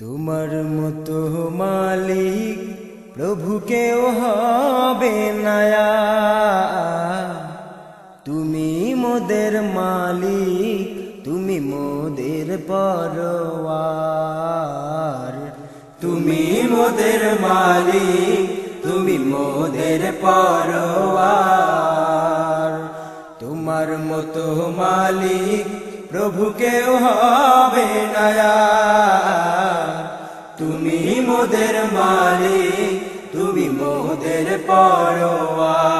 তোমার মতো মালিক প্রভু কেউ হবে নায়া তুমি মোদের মালিক, তুমি মোদের পরওয়ার তুমি মোদের মালিক, তুমি মোদের পরওয়ার তোমার মতো মালিক প্রভু হবে নায়া তুমি মোদের মালিক, তুমি মোদের পরওয়ার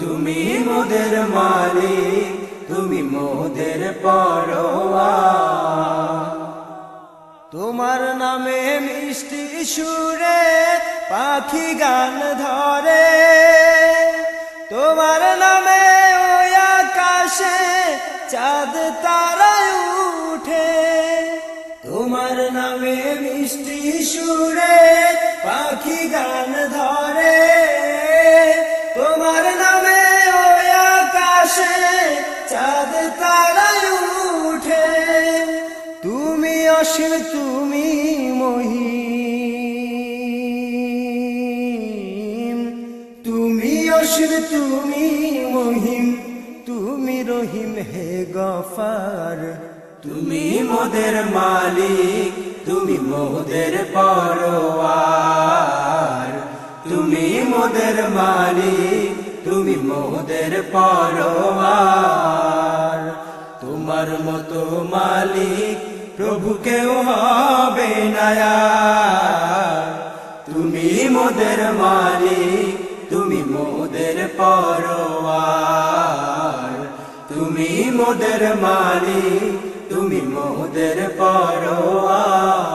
তুমি মোদের মালিক, তুমি মোদের পরওয়ার তোমার নামে মিষ্টি সুরে পাখি গান ধরে। তোমার নামে চাঁদ তারায় উঠে, তোমার নামে মিষ্টি সুরে পাখি গান ধরে। তোমার নামে ওই আকাশে চাঁদ তারায় উঠে, তুমি অসীম, তুমি মহিম। তুমি অসীম, তুমি রহিম হে গফার। তুমি মোদের মালিক, তুমি মোদের পরওয়ার তুমি মোদের মালিক, তুমি মোদের পরওয়ার তোমার মতো মালিক প্রভু কেউ হবে নায়া তুমি মোদের মালিক, তুমি মোদের পরওয়ার মোদের মালিক তুমি মোদের পরওয়ার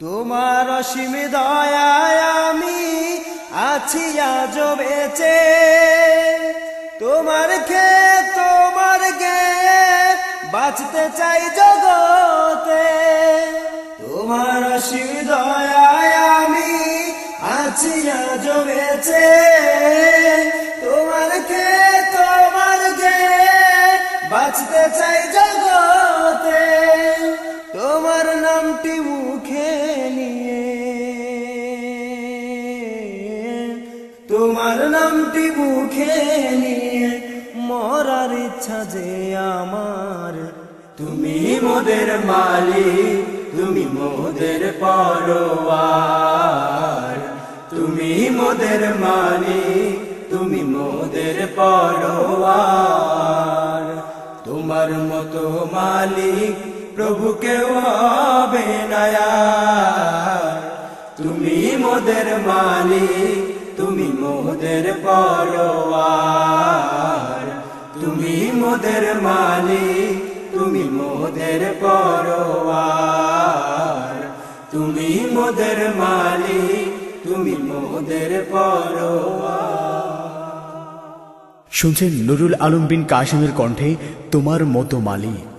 তোমার অসীম আমি আছি আজ বেঁচে। তোমার খে তোমার গে বাঁচতে চাই জগতে। তোমার অসীম আমি আছি আজ বেঁচে। তোমার নামটি মুখে নিয়ে মরার ইচ্ছা যে আমার। তুমি মোদের মালিক, তুমি মোদের পরওয়ার তুমি মোদের মালিক, তুমি মোদের পরওয়ার তোমার মতো মালিক প্রভু কেউ হবে নায়া তুমি মোদের মালিক তুমি মোদের পরওয়ার তুমি মোদের মালিক, তুমি মোদের পরওয়ার তুমি মোদের মালিক, তুমি মোদের পরওয়ার শুনছেন নুরুল আলম বিন কাশিমের কণ্ঠে তোমার মতো মালিক।